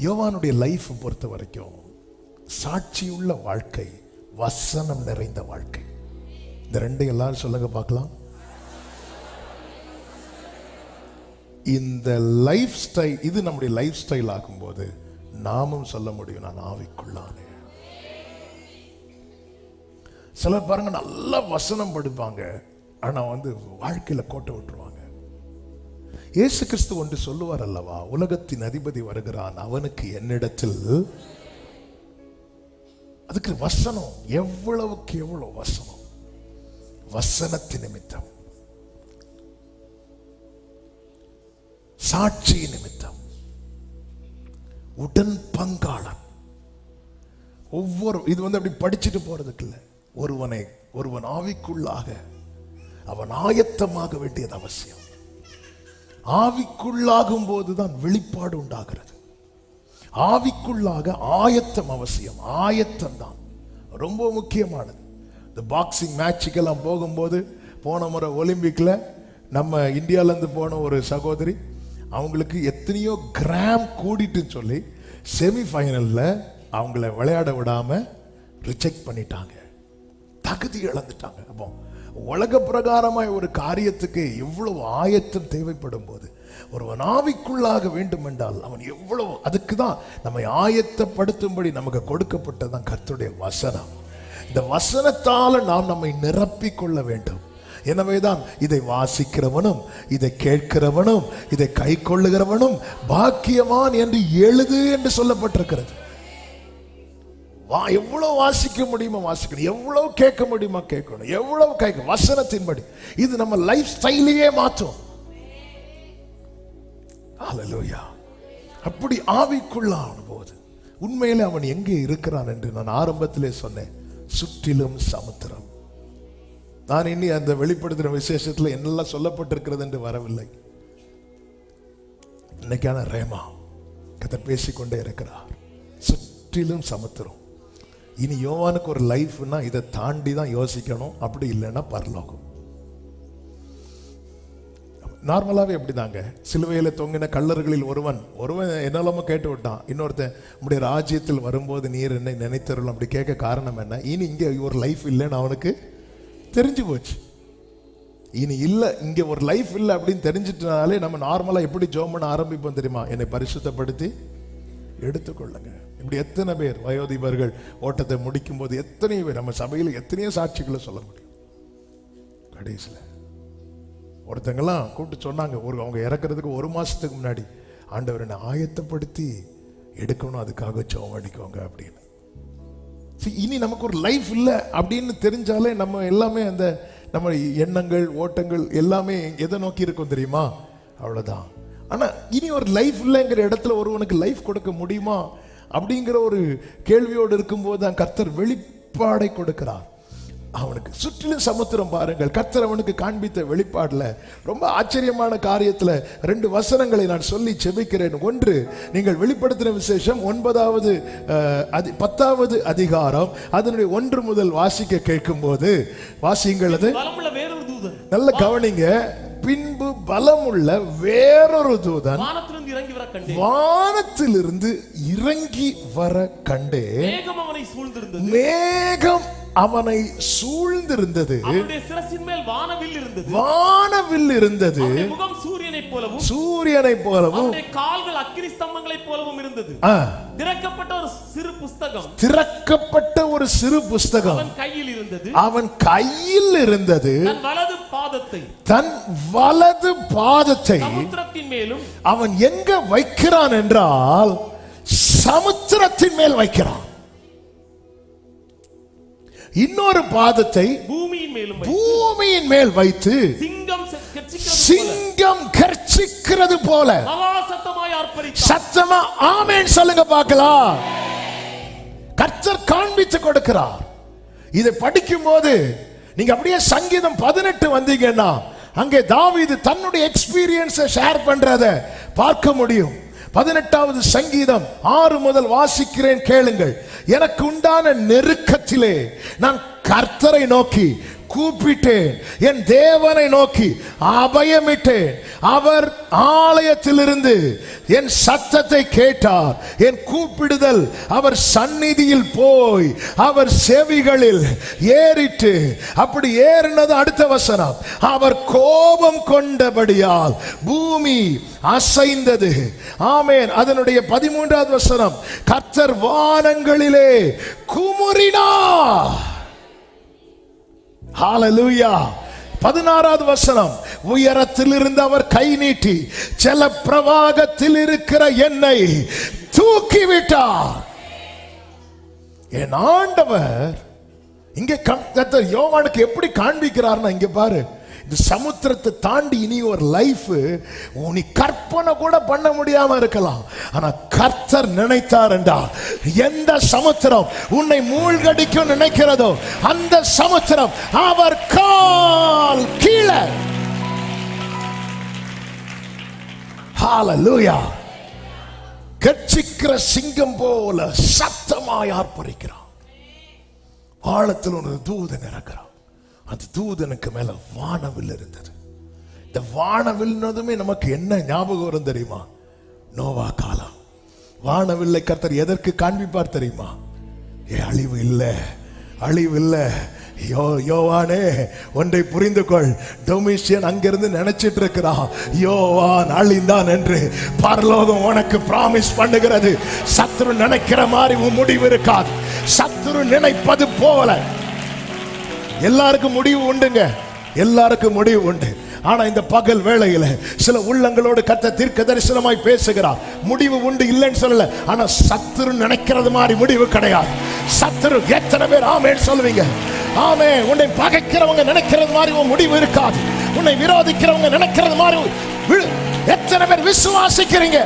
யோவானுடைய லைஃப் பொறுத்த வரைக்கும் சாட்சியுள்ள வாழ்க்கை வசனம் நிறைந்த வாழ்க்கை. இந்த ரெண்டு எல்லாரும் சொல்லுங்க பார்க்கலாம். இந்த லைஃப் ஸ்டைல் இது நம்முடைய லைஃப் ஸ்டைல் ஆகும்போது நாமும் சொல்ல முடியும் நான் ஆவிக்குள்ளானே. சிலர் பாருங்க நல்லா வசனம் படிப்பாங்க. ஆனா வந்து வாழ்க்கையில கோட்டை விட்டுருவாங்க. இயேசு கிறிஸ்து ஒன்று சொல்லுவார் அல்லவா உலகத்தின் அதிபதி வருகிறான் அவனுக்கு என்னிடத்தில் அதுக்கு வசனம் எவ்வளவுக்கு எவ்வளவு வசனம். வசனத்தின் நிமித்தம். சாட்சி நிமித்தம். உடன் பங்காளன் ஒவ்வொரு இது வந்து அப்படி படிச்சுட்டு போறதுக்கு இல்லை. ஒருவனை ஒருவன் ஆவிக்குள்ளாக அவன் ஆயத்தமாக வேண்டியது அவசியம். ஆவிக்குள்ளாகும் போதுதான் வெளிப்பாடு உண்டாகிறது. ஆவிக்குள்ளாக ஆயத்தம் அவசியம். ஆயத்தம் தான் ரொம்ப முக்கியமானது. இந்த பாக்ஸிங் மேட்சுக்கெல்லாம் போகும்போது போன முறை ஒலிம்பிக்கில் நம்ம இந்தியாவிலேருந்து போன ஒரு சகோதரி அவங்களுக்கு எத்தனையோ கிராம் கூடிட்டுன்னு சொல்லி செமிஃபைனலில் அவங்கள விளையாட விடாமல் ரிஜெக்ட் பண்ணிட்டாங்க. தகுதி இழந்துட்டாங்க. அப்போ உலக பிரகாரமாய் ஒரு காரியத்துக்கு எவ்வளவு ஆயத்தம் தேவைப்படும் போது ஒருவன் ஆவிக்குள்ளாக வேண்டும் என்றால் அவன் எவ்வளவு அதுக்கு தான் நம்மை ஆயத்தப்படுத்தும்படி நமக்கு கொடுக்கப்பட்டதுதான் கர்த்தருடைய வசனம். இந்த வசனத்தால நாம் நம்மை நிரப்பிக் கொள்ள வேண்டும். எனவேதான் இதை வாசிக்கிறவனும் இதை கேட்கிறவனும் இதை கை கொள்ளுகிறவனும் பாக்கியவான் என்று எழுது என்று சொல்லப்பட்டிருக்கிறது. வா எவ்வளோ வாசிக்க முடியுமோ வாசிக்கணும். எவ்வளோ கேட்க முடியுமா கேட்கணும். எவ்வளவு கேட்க வசனத்தின்படி. இது நம்ம லைஃப் ஸ்டைலையே மாற்றும். அலலோயா அப்படி ஆவிக்குள்ளான போது உண்மையிலே அவன் எங்கே இருக்கிறான் என்று நான் ஆரம்பத்திலே சொன்னேன். சுற்றிலும் சமுத்திரம். நான் இனி அந்த வெளிப்படுத்தின விசேஷத்தில் என்னெல்லாம் சொல்லப்பட்டிருக்கிறது என்று வரவில்லை. இன்னைக்கான ரேமா கதை பேசிக்கொண்டே இருக்கிறார். சுற்றிலும் சமுத்திரம். இனி யோவானுக்கு ஒரு லைஃப்னா இதை தாண்டி தான் யோசிக்கணும். அப்படி இல்லைன்னா பரலோகம். நார்மலாவே அப்படிதாங்க சிலுவையில் தொங்கின கள்ளர்களில் ஒருவன் ஒருவன் என்னெல்லாமோ கேட்டு விட்டான். இன்னொருத்தன் உடைய ராஜ்யத்தில் வரும்போது நீர் என்னை நினைத்தருள் அப்படி கேட்க காரணம் என்ன? இனி இங்கே ஒரு லைஃப் இல்லைன்னு அவனுக்கு தெரிஞ்சு போச்சு. இனி இல்லை இங்கே ஒரு லைஃப் இல்லை அப்படின்னு தெரிஞ்சிட்டனாலே நம்ம நார்மலாக எப்படி ஜோம் பண்ண ஆரம்பிப்போம் தெரியுமா? என்னை பரிசுத்தப்படுத்தி எடுத்துக்கொள்ளுங்க. இப்படி எத்தனை பேர் வயோதிபர்கள் ஓட்டத்தை முடிக்கும் போது எத்தனையோ பேர் நம்ம சபையில் எத்தனையோ சாட்சிகளை சொல்ல முடியும். கடைசியில். ஒருத்தங்கெல்லாம் கூப்பிட்டு சொன்னாங்க ஒரு அவங்க இறக்குறதுக்கு ஒரு மாசத்துக்கு முன்னாடி ஆண்டவர் என்னை ஆயத்தப்படுத்தி எடுக்கணும் அதுக்காக ஜெபம் அடிக்கோங்க அப்படின்னு. இனி நமக்கு ஒரு லைஃப் இல்லை அப்படின்னு தெரிஞ்சாலே நம்ம எல்லாமே அந்த நம்ம எண்ணங்கள் ஓட்டங்கள் எல்லாமே எதை நோக்கி இருக்கும் தெரியுமா? அவ்வளோதான் ஆனா இனி ஒரு லைஃப் இல்லைங்கிற இடத்துல ஒருவனுக்கு லைஃப் கொடுக்க முடியுமா? அப்படிங்கிற ஒரு கேள்வியோடு இருக்கும்போது தான் கர்த்தர் வெளிப்பாடை கொடுக்கிறார். அவனுக்கு சுற்றிலும் சமுத்திரம் பாருங்கள். கர்த்தர் அவனுக்கு காண்பித்த வெளிப்பாடுல ரொம்ப ஆச்சரியமான காரியத்துல ரெண்டு வசனங்களை நான் சொல்லி செபிக்கிறேன். ஒன்று நீங்கள் வெளிப்படுத்தின விசேஷம் ஒன்பதாவது அதி- பத்தாவது அதிகாரம் அதனுடைய ஒன்று முதல் வாசிக்க கேட்கும்போது வாசியுங்கள் அது நல்ல கவனிங்க. பின்பு பலமுள்ள வேறொரு தூதன் வானத்திலிருந்து இறங்கி வர கண்டேன். வானத்திலிருந்து இறங்கி வர கண்டே மேகம் அவனை சூழ்ந்திருந்தது. மேகம் அவனை சூழ்ந்திருந்தது. சிரசின் மேல் வானவில் இருந்தது. வானவில் இருந்தது. முகம் சூரியனைப் போலவும் சூரியனை போலவும். கால்கள் அக்கினி ஸ்தம்பங்களைப் போலவும் இருந்தது. திறக்கப்பட்ட ஒரு சிறு புஸ்தகம். திறக்கப்பட்ட ஒரு சிறு புஸ்தகம். அவன் கையில் இருந்தது. அவன் கையில் இருந்தது. தன் வலது பாதத்தை. தன் வலது பாதத்தை. சமுத்திரத்தின் மேலும். அவன் எங்க வைக்கிறான் என்றால் சமுத்திரத்தின் மேல் வைக்கிறான். இன்னொரு பாதத்தை பூமியின் வைத்து, பூமியின் மேல் வைத்து சிங்கம் சிங்கம் கர்ச்சிக்கிறது போல. சத்தமா ஆமென் சொல்லுங்க பார்க்கலாம். கர்த்தர் காண்பித்து கொடுக்கிறார். இதை படிக்கும் போது நீங்க அப்படியே சங்கீதம் பதினெட்டு வந்தீங்கன்னா அங்கே தாவீது தன்னுடைய எக்ஸ்பீரியன்ஸை ஷேர் பண்றத பார்க்க முடியும். பதினெட்டாவது சங்கீதம் ஆறு முதல் வாசிக்கிறேன் கேளுங்கள். எனக்கு உண்டான நெருக்கத்திலே நான் கர்த்தரை நோக்கி கூப்பிட்டேன். என் தேவனை நோக்கி அபயமிட்டேன். அவர் ஆலயத்திலிருந்து என் சத்தத்தை கேட்டார். என் கூப்பிடுதல் அவர் சந்நிதியில் போய் அவர் செவிகளில் ஏறிட்டு அப்படி ஏறினது அடுத்த வசனம். அவர் கோபம் கொண்டபடியால் பூமி அசைந்தது. ஆமேன். அதனுடைய பதிமூன்றாவது வசனம். கர்த்தர் வானங்களிலே குமுறினார். ஹalleluya பதினாறாவது வசனம் உயரத்தில் இருந்து அவர் கை நீட்டி செல பிரவாகத்தில் இருக்கிற என்னை தூக்கி விட்டார் என் ஆண்டவர் இங்கே யோவானுக்கு எப்படி காண்பிக்கிறார்னா இங்க பாரு. இந்த சமுத்திரத்தை தாண்டி இனி ஒரு லைஃப் நீ கற்பனை கூட பண்ண முடியாம இருக்கலாம். ஆனா கர்த்தர் நினைத்தார் என்றால் எந்த சமுத்திரம் உன்னை மூழ்கடிக்கும் நினைக்கிறதோ அந்த சமுத்திரம் அவர் கால் கீழே. ஹalleluya கட்சிக்கிற சிங்கம் போல சத்தமாய் ஆர்ப்பரிக்கிறான். ஆழத்தில் ஒரு தூதன் இறக்கிறான். அந்த தூதனுக்கு மேல வானவில் இருந்தது. இந்த வானவில்னதுமே நமக்கு என்ன ஞாபகம் வரும் தெரியுமா? நோவா காலம். வானவில்லை கர்த்தர் எதற்கு காண்பிப்பார் தெரியுமா? ஏ அழிவு இல்லை அழிவு இல்லை. யோ யோவானே ஒன்றை புரிந்து கொள் டொமிஷியன் அங்கிருந்து நினைச்சிட்டு இருக்கிறான் யோவான் அழிந்தான் என்று. பரலோகம் உனக்கு பிராமிஸ் பண்ணுகிறது. சத்துரு நினைக்கிற மாதிரி உன் முடிவு இருக்காது. சத்துரு நினைப்பது போல. எல்லாருக்கும் முடிவு உண்டுங்க. எல்லாருக்கும் முடிவு உண்டு. ஆனா இந்த பகல் வேளையில சில உள்ளங்களோடு கத்த தீர்க்க தரிசனமாய் பேசுகிறார். முடிவு உண்டு இல்லைன்னு சொல்லல. ஆனா சத்துரு நினைக்கிறது மாதிரி முடிவு கிடையாது. சத்துரு எத்தனை பேர் ஆமேன்னு சொல்லுவீங்க. ஆமே உன்னை பகைக்கிறவங்க நினைக்கிறது மாதிரி உன் முடிவு இருக்காது. உன்னை விரோதிக்கிறவங்க நினைக்கிறது மாதிரி எத்தனை பேர் விசுவாசிக்கிறீங்க?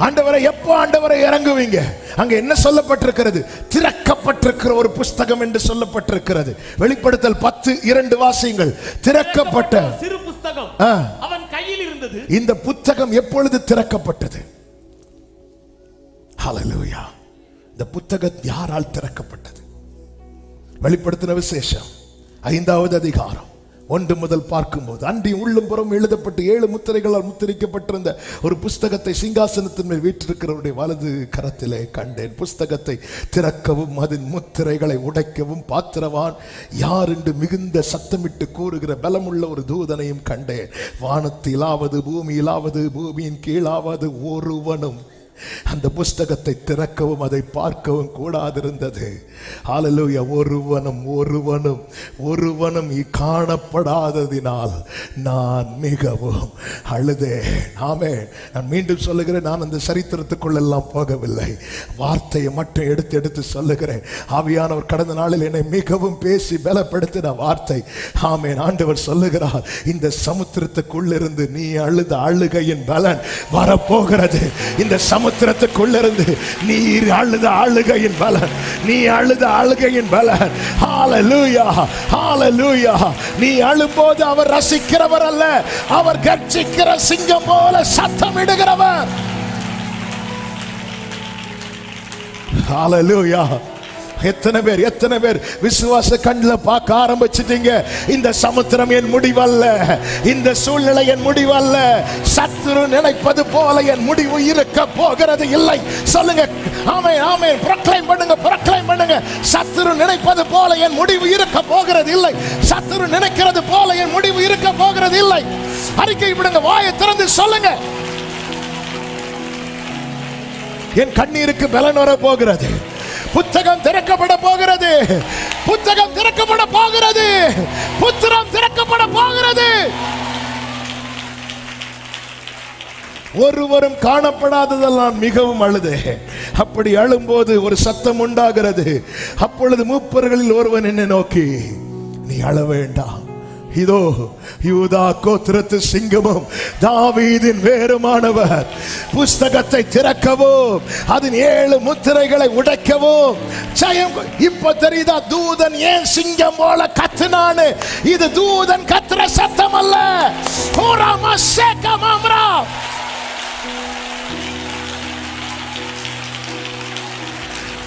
ஆண்டவரை எப்போ ஆண்டவரை இறங்குவீங்க? அங்க என்ன சொல்லப்பட்டிருக்கிறது? திறக்க திறக்கப்பட்டிருக்கிற ஒரு புஸ்தகம் என்று சொல்லப்பட்டிருக்கிறது. வெளிப்படுத்தல் பத்து இரண்டு வாசியங்கள். திறக்கப்பட்ட. சிறு புஸ்தகம். அவன் கையில் இருந்தது. இந்த புத்தகம் எப்பொழுது திறக்கப்பட்டது? ஹalleluya இந்த புத்தகம் யாரால் திறக்கப்பட்டது? வெளிப்படுத்தின விசேஷம். ஐந்தாவது அதிகாரம். ஒன்று முதல் பார்க்கும்போது அன்றி உள்ளும் புறம் எழுதப்பட்டு ஏழு முத்திரைகளால் முத்திரிக்கப்பட்டிருந்த ஒரு புஸ்தகத்தை சிங்காசனத்தின் மேல் வீற்றிருக்கிறவருடைய வலது கரத்திலே கண்டேன். புஸ்தகத்தை திறக்கவும் அதன் முத்திரைகளை உடைக்கவும் பாத்திரவான். யார் என்று மிகுந்த சத்தமிட்டு கூறுகிற பலமுள்ள ஒரு தூதனையும் கண்டேன். வானத்திலாவது பூமியிலாவது பூமியின் கீழாவது ஒருவனும் அந்த புஸ்தகத்தை திறக்கவும் அதை பார்க்கவும் கூடாதிருந்தது. ஹalleluya ஒருவனும் ஒருவனும் ஒருவனும் காணப்படாததினால் நான் மிகவும் அழுதேன். ஆமே நான் மீண்டும் சொல்லுகிறேன் நான் அந்த சரித்திரத்துக்குள்ளெல்லாம் போகவில்லை. வார்த்தையை மட்டும் எடுத்து எடுத்து சொல்லுகிறேன். ஆவியானவர் கடந்த நாளில் என்னை மிகவும் பேசி பலப்படுத்தின வார்த்தை. ஆமே ஆண்டவர் சொல்லுகிறார் இந்த சமுத்திரத்துக்குள்ளிருந்து நீ அழுத அழுகையின் பலன் வரப்போகிறது. இந்த சமுத்திரத்துக்குள்ளிருந்து நீர் அழுத அழுகையின் பலன் நீ அழுத அழுகையின் பலன். ஹாலலூயா ஹாலலூயா நீ அழும்போது அவர் ரசிக்கிறவர் அல்ல. அவர் கர்ச்சிக்கிற சிங்கம் போல சத்தமிடுகிறவர் ஹாலலூயா எத்தனை பேர் எத்தனை பேர் விசுவாச கண்ணில் பார்க்க ஆரம்பிச்சிட்டீங்க? இந்த சமுத்திரம் என் முடிவல்ல. இந்த சூழ்நிலை என் முடிவல்ல. சத்துரு நினைப்பது போல என் முடிவு இருக்க போகிறது இல்லை. சொல்லுங்க. ஆமே ஆமே ப்ரொக்ளைம் பண்ணுங்க ப்ரொக்ளைம் பண்ணுங்க. சத்துரு நினைப்பது போல என் முடிவு இருக்க போகிறது இல்லை. சத்துரு நினைக்கிறது போல என் முடிவு இருக்க போகிறது இல்லை. அறிக்கை விடுங்க வாயை திறந்து சொல்லுங்க. என் கண்ணீருக்கு பலன் வர போகிறது புத்தகம் திறக்கப்பட போகிறது. புத்தகம் திறக்கப்பட போகிறது. புத்திரம் திறக்கப்பட போகிறது. ஒருவரும் காணப்படாததெல்லாம் மிகவும் அழுது. அப்படி அழும்போது ஒரு சத்தம் உண்டாகிறது. அப்பொழுது மூப்பர்களில் ஒருவன் என்னை நோக்கி நீ அழ வேண்டாம். இதோ யூதா கோத்திரத்து சிங்கமும் தாவீதின் வேறுமானவர். புஸ்தகத்தை திறக்கவும் அதன் ஏழு முத்திரைகளை உடைக்கவும். ஜெயம் இப்ப தெரியுதா தூதன் ஏன் சிங்கம் போல கத்துனானு இது தூதன் கத்துற சத்தம் அல்ல. ஹோராமா சேக்கமாம்ரா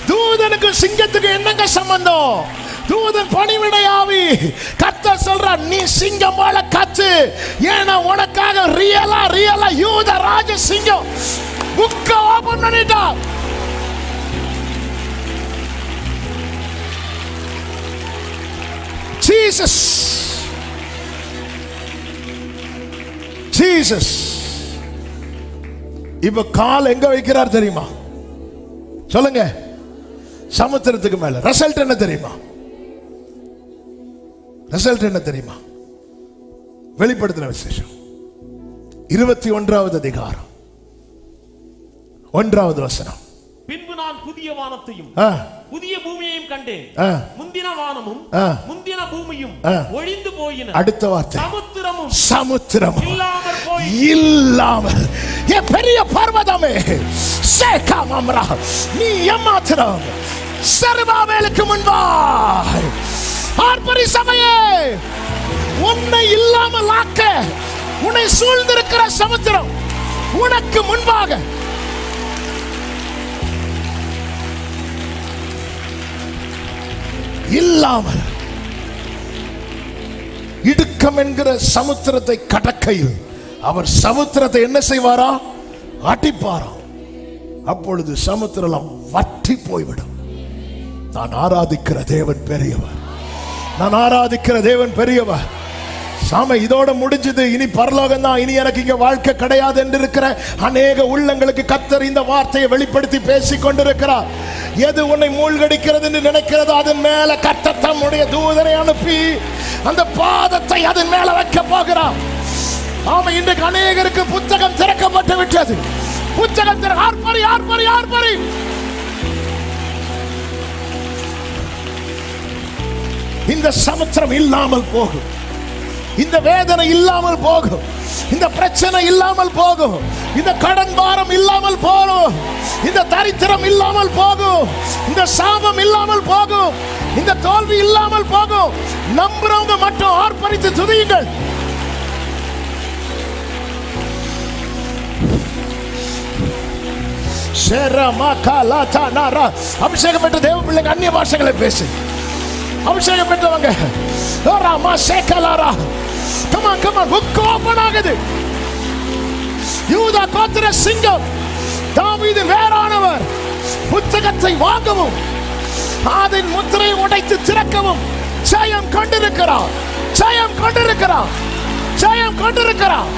தூதனுக்கு சிங்கத்துக்கு என்னங்க சம்பந்தம்? தூதன் பணிவிடையாவி. கத்த சொல்ற நீ சிங்கம் போல கத்து. ஏன்னா உனக்காக ரியலா ரியலா யூத ராஜ சிங்கம் புக்க ஓபன் பண்ணிட்டா ஜீசஸ் ஜீசஸ் இப்ப கால் எங்க வைக்கிறார் தெரியுமா? சொல்லுங்க. சமுத்திரத்துக்கு மேல. ரிசல்ட் என்ன தெரியுமா? ரிசல்ட் என்ன தெரியுமா? வெளிப்படுத்தின விசேஷம். இருபத்தி ஒன்றாவது அதிகாரம். ஒன்றாவது வசனம். பின்பு நான் புதிய வானத்தையும் புதிய பூமியையும் கண்டேன். முந்தின வானமும். முந்தின பூமியும். ஒழிந்து போயின. அடுத்த வார்த்தை. சமுத்திரமும் சமுத்திரம் இல்லாமற் போய் இல்லாமல். என் பெரிய பர்வதமே. சேகாமம்ரா நீ ஏமாத்திரம். சர்வாவேலுக்கு முன்பாய். ஆர்ப்பரி சபையே உன்னை இல்லாமல் ஆக்க உன்னை சூழ்ந்திருக்கிற சமுத்திரம் உனக்கு முன்பாக. இல்லாமல் இடுக்கம் என்கிற சமுத்திரத்தை கடக்கையில் அவர் சமுத்திரத்தை என்ன செய்வாரா? அடிப்பாராம் அப்பொழுது சமுத்திரம் வற்றி போய்விடும். நான் ஆராதிக்கிற தேவன் பெரியவர். நான் ஆராதிக்கிற தேவன் பெரியவ சாம இதோட முடிஞ்சது. இனி பரலோகம் தான் இனி எனக்கு இங்க வாழ்க்கை கிடையாது என்று இருக்கிற அநேக உள்ளங்களுக்கு கத்தர் இந்த வார்த்தையை வெளிப்படுத்தி பேசிக் கொண்டிருக்கிறார் எது உன்னை மூழ்கடிக்கிறது என்று நினைக்கிறதோ அதன் மேல கத்தர் தம்முடைய தூதரை அனுப்பி அந்த பாதத்தை அதன் மேல வைக்க போகிறார். ஆமா இன்றைக்கு அநேகருக்கு புத்தகம் திறக்கப்பட்டு விட்டது. புத்தகம் திற ஆர்ப்பரி ஆர்ப்பரி ஆர்ப்பரி. இந்த சமுத்திரம் இல்லாமல் போகும். இந்த வேதனை இல்லாமல் போகும். இந்த பிரச்சனை இல்லாமல் போகும். இந்த கடன் பாரம் இல்லாமல் போகும். இந்த தரித்திரம் இல்லாமல் போகும். இந்த சாபம் இல்லாமல் போகும். இந்த தோல்வி இல்லாமல் போகும். நம்புறவங்க மட்டும் ஆர்ப்பரித்து துதியுங்கள். அபிஷேகம் பெற்ற தேவ பிள்ளைங்க அந்நிய பாஷைகளை பேசு. அபிஷேகம் பெற்றவங்க ராமா சேக்கலாரா. கமான் கமான் புக் ஓபன் ஆகுது. யூதா கோத்திர சிங்கம். தாவீது வேறானவர். புத்தகத்தை வாங்கவும் அதன் முத்திரை உடைத்து திறக்கவும் ஜெயம் கொண்டிருக்கிறார். ஜெயம் கொண்டிருக்கிறார். ஜெயம் கொண்டிருக்கிறார்.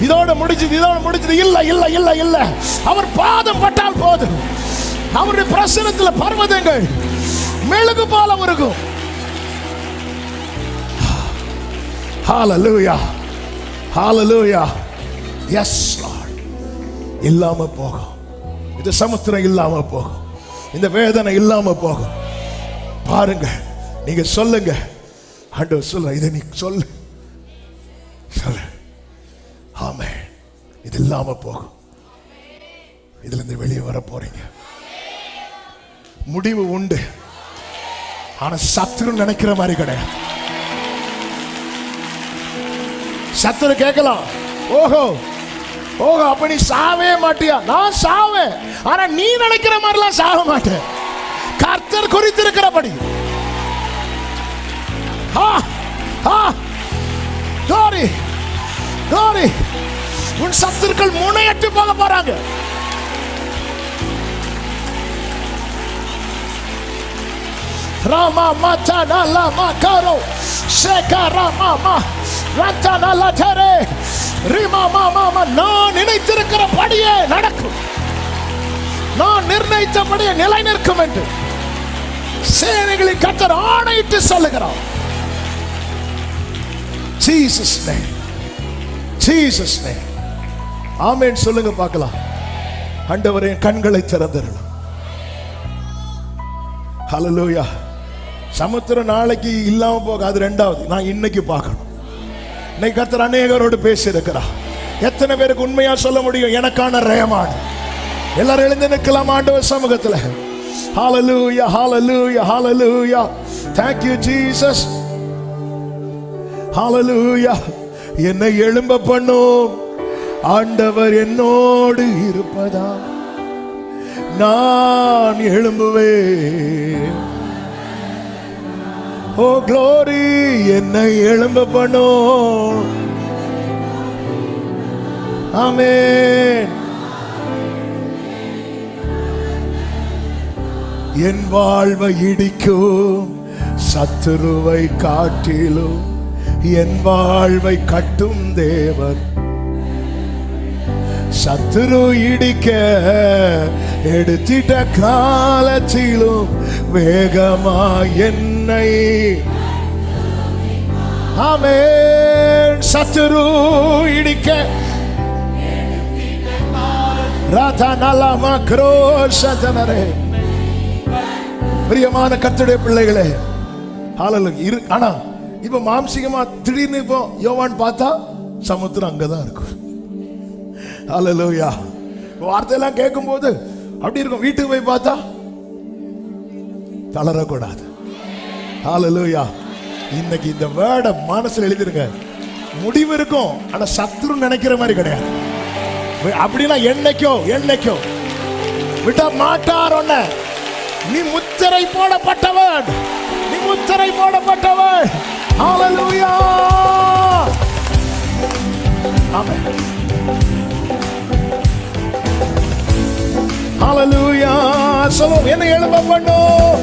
இதோட முடிச்சது இதோட முடிஞ்சது. இல்ல இல்ல இல்ல இல்ல. அவர் பாதம் பட்டால் போதும். அவருடைய பிரசனத்தில் பர்வதங்கள் மெழுகு போல இருக்கும் ஹalleluya ஹalleluya எஸ் லார்ட் இல்லாம போகும். இது சமுத்திரம் இல்லாம போகும். இந்த வேதனை இல்லாம போகும். பாருங்க நீங்க சொல்லுங்க. ஆண்டவர் சொல்ல இதை நீ சொல்லு. சொல்லு. ஆமே இது இல்லாம போகும். இதுல இருந்து வெளியே வர போறீங்க. முடிவு உண்டு. ஆனா சத்துரு நினைக்கிற மாதிரி கிடையாது. சத்துரு கேட்கலாம். ஓஹோ. ஓஹோ அப்ப நீ சாவே மாட்டியா? நான் சாவேன். ஆனா நீ நினைக்கிற மாதிரிலாம் சாக மாட்டேன். கர்த்தர் குறித்திருக்கிறபடி. ஆ ஆ. glory glory உன் சத்துருக்கள் முனையற்று போக போறாங்க. ராமா மாச்சா நல்லா மா காரோ ஷேகா ராமா மா. ரத்தானா நல்லா ரிமா ரீமா மா நான் நினைத்திருக்கிறபடியே நடக்கும். நான் நிர்ணயித்தபடியே நிலை நிற்கும் என்று சேனைகளின் கத்தர் ஆணையிட்டு சொல்லுகிறான் ஜீசஸ் நேம் ஜீசஸ் நேம் ஆமேன் சொல்லுங்க பார்க்கலாம். ஆண்டவரே கண்களை திறந்திரணும் ஹலலூயா சமுத்திரம் நாளைக்கு இல்லாம போகாது. ரெண்டாவது நான் இன்னைக்கு பார்க்கணும். இன்னைக்கு கத்தர் அநேகரோடு பேசி எத்தனை பேருக்கு உண்மையா சொல்ல முடியும்? எனக்கான ரேமான் எல்லாரும் எழுந்து நிற்கலாம் ஆண்டவர் சமூகத்துல. ஹalleluya hallelujah hallelujah. Thank you jesus என்னை எழும்ப பண்ணும். ஆண்டவர் என்னோடு இருப்பதா நான் எழும்புவேன். ஓ க்ளோரி என்னை எழும்ப பண்ணும். ஆமேன் என் வாழ்வை இடிக்கும் சத்துருவை காட்டிலும் என் வாழ்வை கட்டும் தேவர் சத்துரு இடிக்க எடுத்திட்ட காலத்திலும் வேகமா என்னை. ஆமேன். சத்துரு இடிக்க ராதா நலமா கிரோஷனரே பிரியமான கத்துடைய பிள்ளைகளே ஹalleluya. இரு ஆனா இப்ப மாம்சிகமா திடீர்னு இப்போ யோவான் பார்த்தா சமுத்திரம் அங்கதான் இருக்கும். அலலோயா வார்த்தையெல்லாம் கேட்கும்போது அப்படி இருக்கும். வீட்டுக்கு போய் பார்த்தா தளரக்கூடாது. ஹalleluya இன்னைக்கு இந்த வேர்டை மனசுல எழுதிருங்க. முடிவு இருக்கும். ஆனா சத்துரு நினைக்கிற மாதிரி கிடையாது. அப்படின்னா என்னைக்கோ என்னைக்கோ. விட மாட்டார் நீ முத்திரை போடப்பட்டவன் நீ முத்திரை போடப்பட்டவன் ஹalleluya ஆமென் ஹalleluya சொல்லுவோம் என்னை எழும்ப பண்ணும்.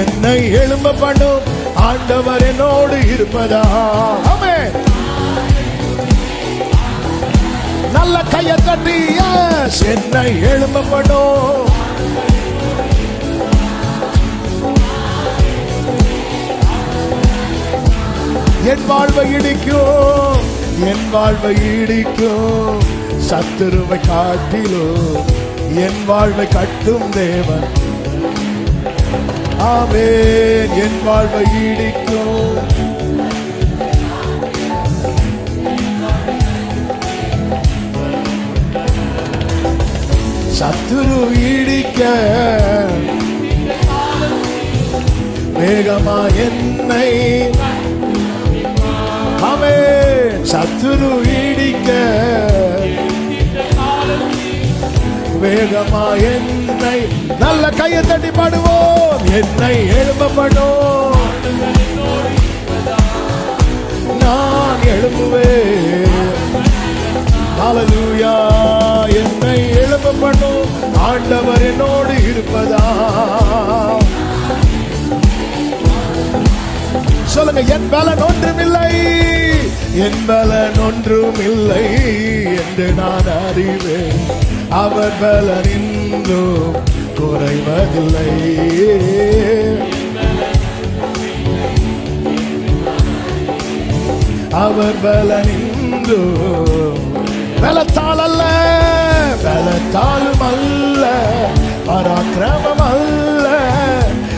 என்னை எழும்ப பண்ணும். ஆண்டவர் என்னோடு இருப்பதா? ஆமே நல்ல கையை தட்டி என்னை எழும்ப பண்ணும். என் வாழ்வை இடிக்கும் என் வாழ்வை இடிக்கும் சத்துருவை காட்டிலோ என் வாழ்வை கட்டும் தேவன். ஆமென். என் வாழ்வை இடிக்கும் சத்துரு இடிக்க வேகமா என்னை ஆமே சத்துரு இடிக்க. வேகமா என்னை நல்ல கையை தட்டி பாடுவோம். என்னை எழுப்பப்படும். நான் எழுப்புவேன் ஹalleluya என்னை எழுப்பப்படும். ஆண்டவர் என்னோடு இருப்பதா? சொல்லுங்க என் பலன் ஒன்றுமில்லை. என் பலன் ஒன்றுமில்லை என்று நான் அறிவேன். அவர் பலன் இன்றும் குறைவதில்லை. அவர் பலன் இன்றும் பலத்தால் அல்ல பலத்தாலும் அல்ல பராக்கிரமம் அல்ல.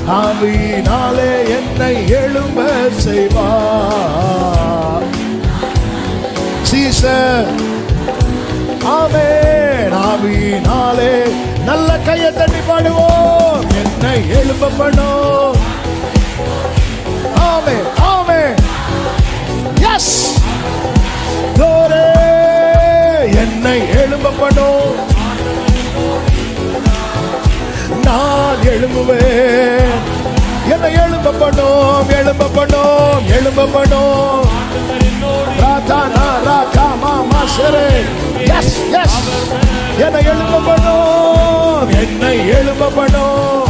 ஆவியினாலே என்னை எழும்ப செய்வார். சீசர் ஆமென் ஆவியினாலே நல்ல கையை தட்டி பாடுவோம். என்னை எழும்ப பண்ணும். ஆமே ஆமே எஸ் தோரே என்னை எழும்ப பண்ணும். நான் எழும்புவேன். என்னை எழும்ப பண்ணும் எழும்ப பண்ணும் எழும்ப பண்ணும். எஸ் எஸ் என்னை எழும்ப பண்ணும் என்னை எழும்ப பண்ணும்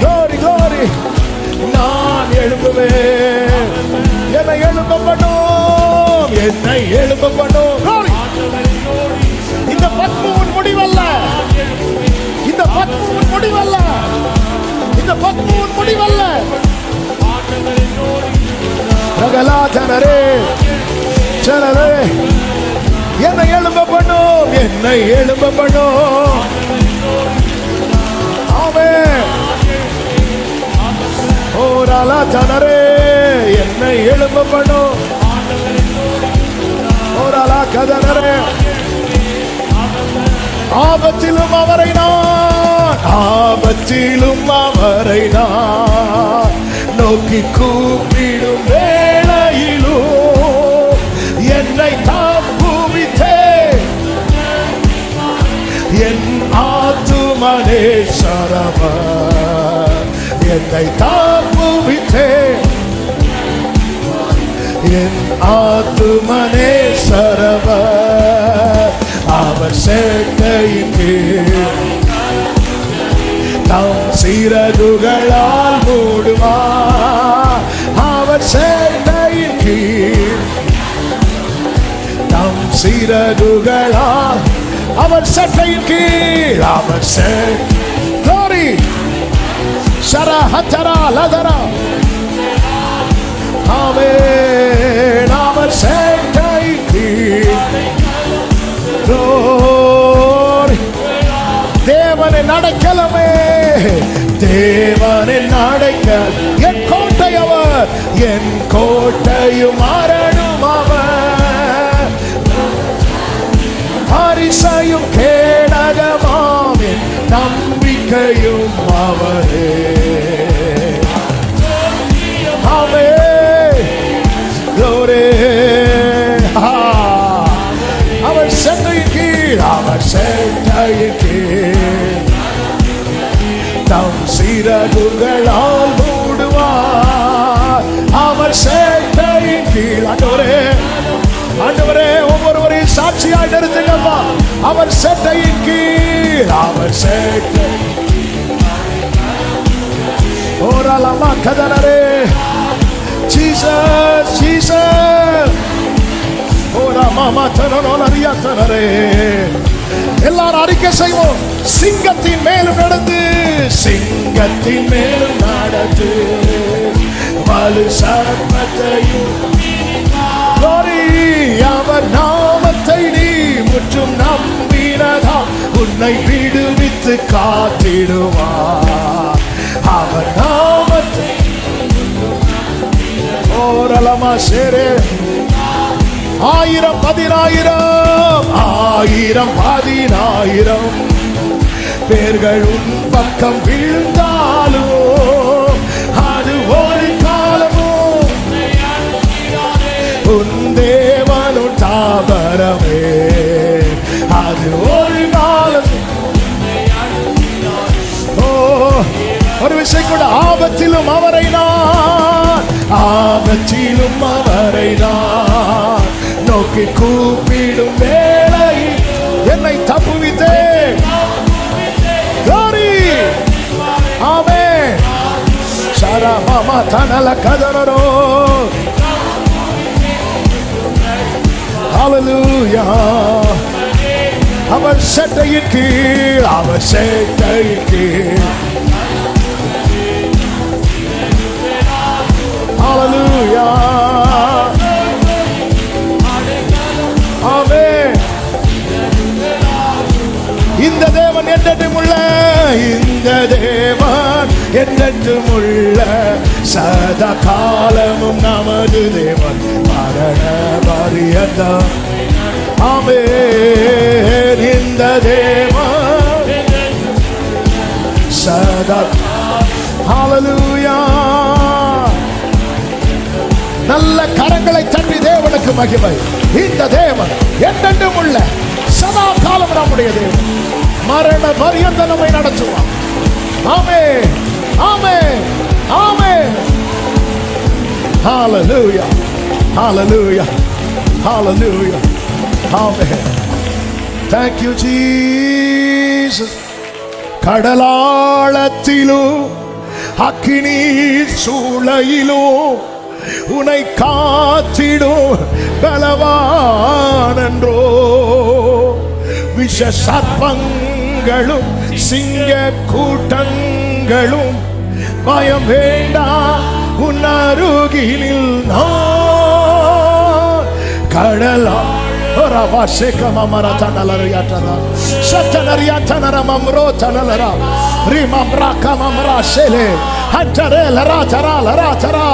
glory glory. நான் எழும்புவேன் என்னை எழும்ப பண்ணும் என்னை எழும்ப பண்ணும் இந்த பத்மு உன் முடிவல்ல. இந்த பத்மு உன் முடிவல்ல. இந்த பத்மு உன் முடிவல்ல. பிரகலாதனரே. சனரே என்னை எழும்ப பண்ணும் என்னை எழும்ப பண்ணும். ஆமே. ஓராலா ராலாதனரே என்னை எழும்ப பண்ணும். ஓராலா கதனரே ஆபத்திலும் அவரை நான் ஆபத்திலும் அவரை நான் நோக்கி கூப்பிடுவேன் உன்னை தாம் குவித்தே என் ஆத்துமனே சரவ என்னை தாம் குவித்தே என் ஆத்துமனே சரவ அவர் சேர்க்கையின் கீழ். தம் சீரதுகளால் மூடுவார் அவர் சேர்க்கையின் சிறகுகளால் அவர் சட்டையின் கீழ் அவர் சே glory ஹத்தரா லதரா. ஆமென் அவர் சேட்டை கீழ். தேவனின் அடைக்கலமே தேவனின் அடைக்கல் என் கோட்டை அவர் என் கோட்டையும் மாறணும் அதிசயம் கேடகமாவின் நம்பிக்கையும் அவரே. அவே glory. அவர் சென்னையின் கீழ் அவர் சென்னையின் கீழ். தம் சிறகுகளால் அவர் செட்டையின் கீழ் அவர் செட்டை ஓராலமா கதனரே. ஜீசஸ் ஜீசஸ் ஓரா மாமா தனனோ நரியா தனரே எல்லாரும் அறிக்கை செய்வோம். சிங்கத்தின் மேலும் நடந்து. சிங்கத்தின் மேலும் நடந்து. வலு சர்ப்பத்தையும் அவர் நாமத்தை நீ முற்றும் நம்பினதா உன்னை விடுவித்து காத்திடுவார் அவர் நாமத்தை ஓரளமா சேரே. ஆயிரம் பதினாயிரம் ஆயிரம் பதினாயிரம். பேர்கள் உன் பக்கம் விழுந்தாலும் ஒரு காலம் ஒரு விஷயம் கூட ஆபத்திலும் அவரை நான் ஆபத்திலும் அவரை நான் நோக்கி கூப்பிடும் வேலை என்னை தப்புவித்தே Glory! Amen. Shara mama tanala kadararo. Hallelujah. அவர் சட்டையின் கீழ் அவர் சட்டையின் கீழ் Hallelujah. Amen. இந்த தேவன் என்றென்றும் உள்ள இந்த தேவன் என்றென்றும் உள்ள சதா காலமும் நமது தேவன் மரண பரியந்தம் தேவா. தேவன் சதா. ஹalleluya நல்ல கரங்களை தட்டி தேவனுக்கு மகிமை. இந்த தேவன் என்றென்றும் உள்ள சதா காலம் நம்முடைய தேவன். மரண பரியந்த நம்மை நடத்துவான் ஆமே ஆமே ஆமே Hallelujah. Hallelujah. Hallelujah. ஆமே தேங்க்யூ ஜீசஸ் Jesus. கடலாளத்திலும் அக்கினி சூளையிலும் உனை காத்திடும் பலவானன்றோ விஷ சர்ப்பங்களும் சிங்க கூட்டங்களும் பயம் வேண்டாம் உன் அருகிலில் நான் கடலா Rava sheka mamara tanala yatara. Shatana yatana mamro tanala. Rima braka mamra shele. ஹட்டரே லரா தரா லரா தரா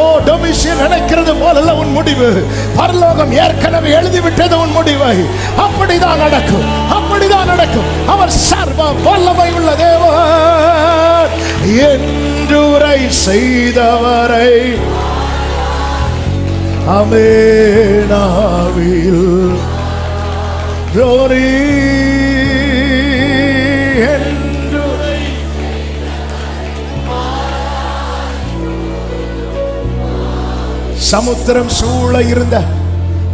ஓ டொமிஷியன் நினைக்கிறது போலல்ல உன் முடிவு பரலோகம் ஏற்கனவே எழுதிவிட்டது உன் முடிவை அப்படிதான் நடக்கும் அப்படிதான் நடக்கும் அவர் சர்வ வல்லமை உள்ள தேவன் என்றுரை செய்தவரை அமேனாவில். ஜோரி சமுத்திரம் சூழ இருந்த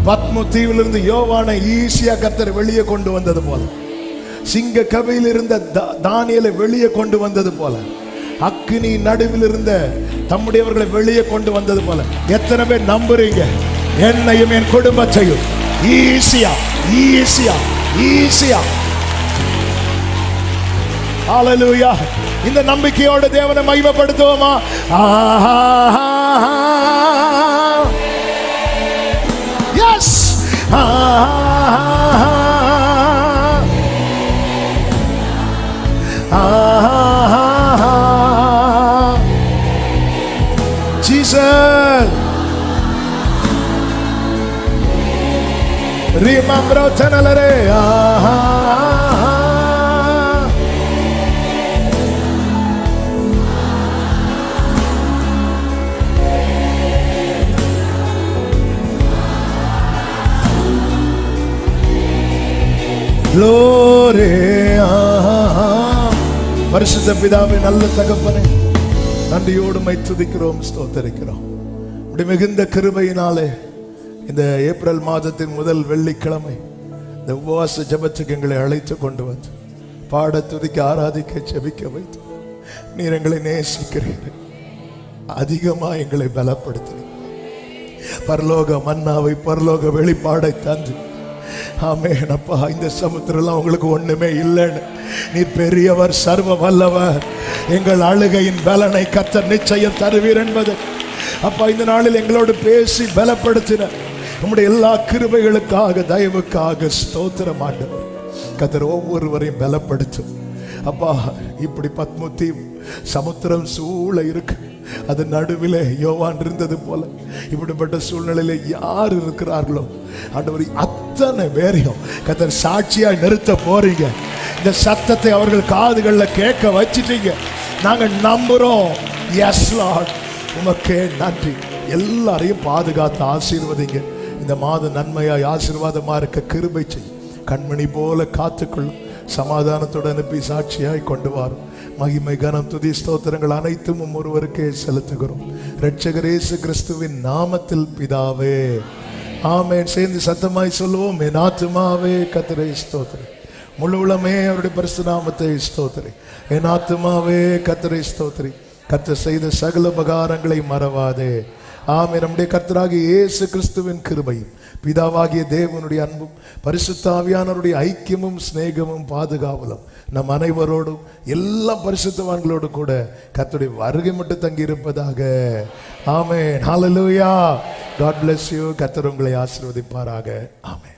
பத்மு தீவிலிருந்து யோவானை ஈசியா கத்தர் வெளியே கொண்டு வந்தது போல. சிங்க கபையில் இருந்த தானியலை வெளியே கொண்டு வந்தது போல. அக்னி நடுவில் இருந்த தம்முடையவர்களை வெளியே கொண்டு வந்தது போல. எத்தனை பேர் நம்புறீங்க? என்னையும் என் குடும்பத்தையும். ஈஸியா ஈஸியா ஈஸியா. ஆலலூயா இந்த நம்பிக்கையோட தேவனை மகிமைப்படுத்துவோமா? ஆஹா Remember பரிசுத்த பிதாவே நல்ல தகப்பனே நன்றியோடு மை துதிக்கிறோம் ஸ்தோத்தரிக்கிறோம் இப்படி மிகுந்த கிருபையினாலே இந்த ஏப்ரல் மாதத்தின் முதல் வெள்ளிக்கிழமை இந்த உபவாச ஜெபத்துக்கு எங்களை அழைத்து கொண்டு வந்து பாட துதிக்க ஆராதிக்க ஜபிக்க வைத்து நீர் எங்களை நேசிக்கிறீர்கள். அதிகமா எங்களை பலப்படுத்துகிறீர். பரலோக மன்னாவை பரலோக வெளிப்பாடை தந்து ஆமென் அப்பா இந்த சமுத்திரம்லாம் உங்களுக்கு ஒண்ணுமே இல்லைன்னு. நீ பெரியவர் சர்வ வல்லவர். எங்கள் அழுகையின் பலனை கத்த நிச்சயம் தருவீர் என்பது. அப்பா இந்த நாளில் எங்களோடு பேசி பலப்படுத்தின நம்முடைய எல்லா கிருபைகளுக்காக தயவுக்காக ஸ்தோத்திரம் ஆண்டவர் கத்தர் ஒவ்வொருவரையும் பலப்படுத்தும் அப்பா இப்படி பத்முத்தி சமுத்திரம் சூழ இருக்கு. அது நடுவில் யோவான் இருந்தது போல. இப்படிப்பட்ட சூழ்நிலையில யார் இருக்கிறார்களோ ஆண்டவர் அத்தனை பேரையும் கத்தர் சாட்சியாக நிறுத்த போறீங்க. இந்த சத்தத்தை அவர்கள் காதுகளில் கேட்க வச்சுட்டீங்க. நாங்கள் நம்புறோம். எஸ் லார்ட் உமக்கே நன்றி. எல்லாரையும் பாதுகாத்து ஆசீர்வதிங்க. இந்த மாதம் நன்மையாய் ஆசீர்வாதமாக இருக்க கிருபை செய்யும் கண்மணி போல காத்துக்கொள்ளும் சமாதானத்தோடு அனுப்பி சாட்சியாய் கொண்டு வாரும் மகிமை கனம் துதி ஸ்தோத்திரங்கள் அனைத்தும் ஒருவருக்கே செலுத்துகிறோம். இரட்சகர் கிறிஸ்துவின் நாமத்தில் பிதாவே. ஆமேன். சேர்ந்து சத்தமாய் சொல்லுவோம். என் ஆத்துமாவே கத்திரை ஸ்தோத்திரம். முழு உளமே அவருடைய பரிசு நாமத்தை ஸ்தோத்திரி என் ஆத்துமாவே கத்திரை ஸ்தோத்திரி கத்த செய்த சகல உபகாரங்களை மறவாதே. ஆமே நம்முடைய கர்த்தராகிய இயேசு கிறிஸ்துவின் கிருபையும் பிதாவாகிய தேவனுடைய அன்பும் பரிசுத்தாவியானவருடைய ஐக்கியமும் சிநேகமும் பாதுகாவலும் நம் அனைவரோடும் எல்லா பரிசுத்தவான்களோடு கூட கர்த்தருடைய வருகை மட்டும் தங்கியிருப்பதாக ஆமே நாலலூயா காட் பிளஸ் யூ கர்த்தர் உங்களை ஆசீர்வதிப்பாராக. ஆமே